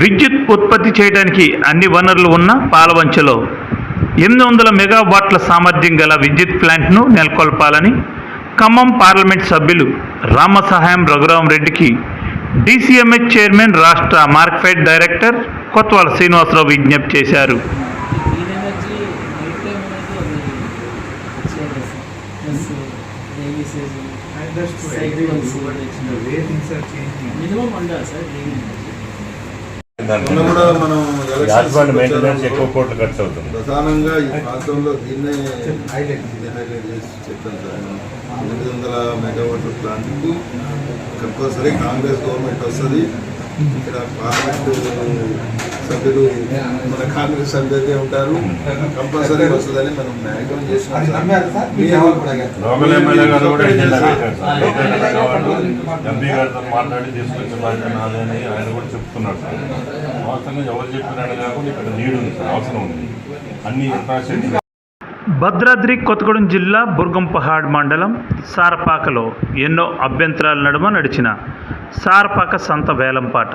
విద్యుత్ ఉత్పత్తి చేయడానికి అన్ని వనరులు ఉన్న పాలవంచలో ఎనిమిది వందల మెగావాట్ల సామర్థ్యం గల విద్యుత్ ప్లాంట్ను నెలకొల్పాలని ఖమ్మం పార్లమెంట్ సభ్యులు రామసహాయం రఘురాం రెడ్డికి డీసీఎంహెచ్ చైర్మన్ రాష్ట్ర మార్కెట్ డైరెక్టర్ కొత్వాల శ్రీనివాసరావు విజ్ఞప్తి చేశారు. మినిమం ఉండాలి సార్ కూడా మనం యాజమాన్య మెయింటెనెన్స్ ఎక్కువ కోట్లు ఖర్చు అవుతుంది ప్రధానంగా ఈ ప్రాంతంలో దీన్నే హైలైట్ చేసి చెప్పాను సార్. ఎనిమిది వందల మెగావాట్ల ప్లాంట్కు కంపల్సరీ కాంగ్రెస్ గవర్నమెంట్ వస్తుంది ఇక్కడ పార్లమెంట్ సభ్యులు మన కాంగ్రెస్ సభ్యులే ఉంటారు. కంపల్సరీ వస్తుందని మనం మ్యాక్సిమం చేస్తున్నాం. సార్. మీ లోకల్ ఎమ్మెల్యే గారు కూడా ఎజెండా పెట్టారు సార్. ఎజెండా కావాలి. ఎంపీ గారితో మాట్లాడి తీసుకొచ్చే బాధ్యత నాది అని ఆయన కూడా చెప్తున్నారు సార్. వాస్తవంగా ఎవరు చెప్పినాడు కాకుండా ఇక్కడ నీడు ఉంది సార్ అవసరం ఉంది. అన్ని ఇన్ఫ్రాస్ట్రక్చర్ భద్రాద్రి కొత్తగూడెం జిల్లా బుర్గంపహాడ్ మండలం సారపాకలో ఎన్నో అభ్యంతరాల నడుమ నడిచిన సారపాక సంత వేలంపాట.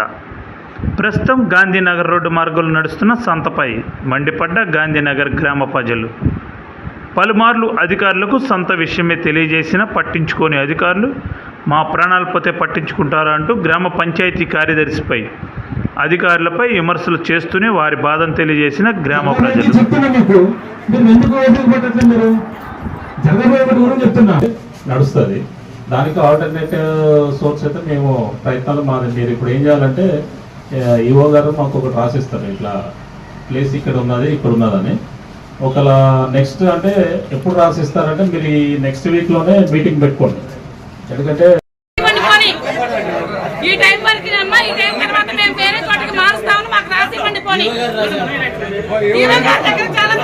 ప్రస్తుతం గాంధీనగర్ రోడ్డు మార్గంలో నడుస్తున్న సంతపై మండిపడ్డ గాంధీనగర్ గ్రామ ప్రజలు. పలుమార్లు అధికారులకు సంత విషయమే తెలియజేసినా పట్టించుకోని అధికారులు మా ప్రాణాలు పోతే పట్టించుకుంటారా అంటూ గ్రామ పంచాయతీ కార్యదర్శిపై అధికారులపై విమర్శలు చేస్తూనే వారి బాధను తెలియజేసిన గ్రామ ప్రజలు. నడుస్తుంది. దానికి ఆల్టర్నేటివ్ సోర్స్ అయితే మేము ప్రయత్నాలు మాది మీరు ఇప్పుడు ఏం చేయాలంటే ఈఓ గారు మాకు ఒకటి రాసిస్తారు ఇట్లా ప్లేస్ ఇక్కడ ఉన్నది ఇక్కడ ఉన్నదని. ఒకలా నెక్స్ట్ అంటే ఎప్పుడు రాసిస్తారంటే మీరు ఈ నెక్స్ట్ వీక్లోనే మీటింగ్ పెట్టుకోండి. ఎందుకంటే పండుకొని ఈ టైం వరకు అమ్మా ఈ టైం తర్వాత మేము వేరే చోటికి మారుస్తామని మాకు రాసి ఈవో గారి దగ్గర చాలా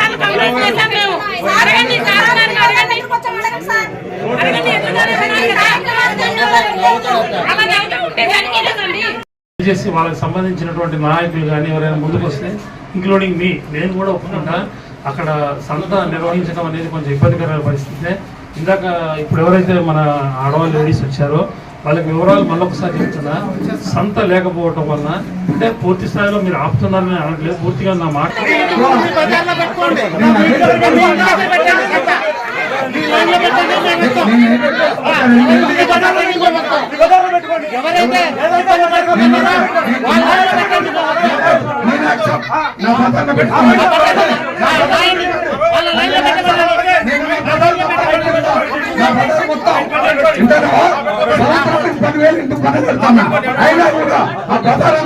చేసి వాళ్ళకి సంబంధించినటువంటి నాయకులు కానీ ఎవరైనా ముందుకు వస్తే ఇంక్లూడింగ్ మీ నేను కూడా ఒప్పుకుంటా. అక్కడ సంత నిర్వహించడం అనేది కొంచెం ఇబ్బందికరమైన పరిస్థితే. ఇందాక ఇప్పుడు ఎవరైతే మన ఆడవాళ్ళు లేడీస్ వచ్చారో వాళ్ళకి వివరాలు మళ్ళొకసారి చెప్తున్నా. సంత లేకపోవటం వలన అంటే పూర్తి స్థాయిలో మీరు ఆపుతున్నారని అనట్లేదు. పూర్తిగా నా మాట నా పక్కన పదివేలు ఇంటికి పని పెడతాను అయినా కూడా ఆ బజార్